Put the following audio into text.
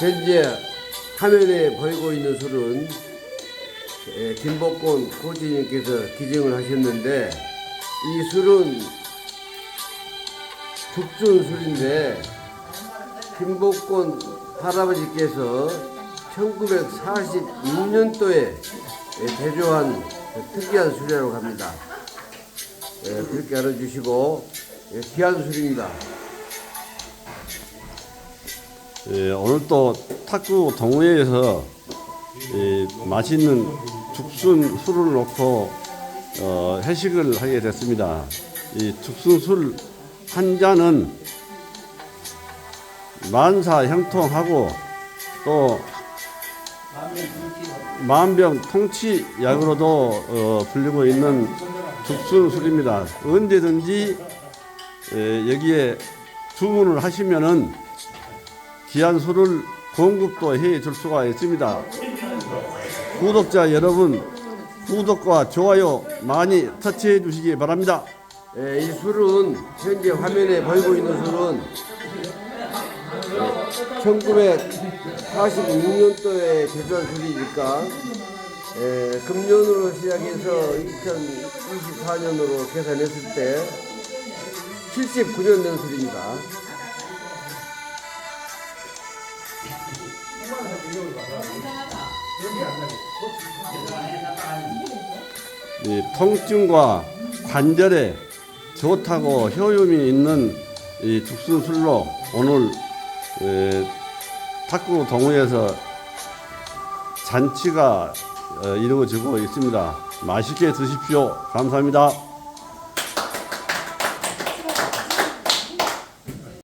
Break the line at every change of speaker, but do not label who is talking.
현재 화면에 보이고 있는 술은 에, 김복곤 고지님께서 기증을 하셨는데 이 술은 죽순 술인데 김복곤 할아버지께서 1946년도에 제조한 특이한 술이라고 합니다. 예, 그렇게 알아주시고 예, 귀한 술입니다.
예, 오늘 또 탁구 동호회에서 이 맛있는 죽순 술을 놓고 어, 회식을 하게 됐습니다. 이 죽순 술 한 잔은 만사 형통하고 또 만병 통치 약으로도 어, 불리고 있는 죽순 술입니다. 언제든지 에, 여기에 주문을 하시면은 귀한 술을 공급도 해 줄 수가 있습니다. 구독자 여러분, 구독과 좋아요 많이 터치해 주시기 바랍니다.
예, 이 술은 현재 화면에 보이고 있는 술은 1946년도에 제조한 술이니까 예, 금년으로 시작해서 2024년으로 계산했을 때 79년 된 술입니다.
이 통증과 관절에 좋다고 효용이 있는 이 죽순 술로 오늘 에, 탁구 동호회에서 잔치가 어, 이루어지고 있습니다. 맛있게 드십시오. 감사합니다.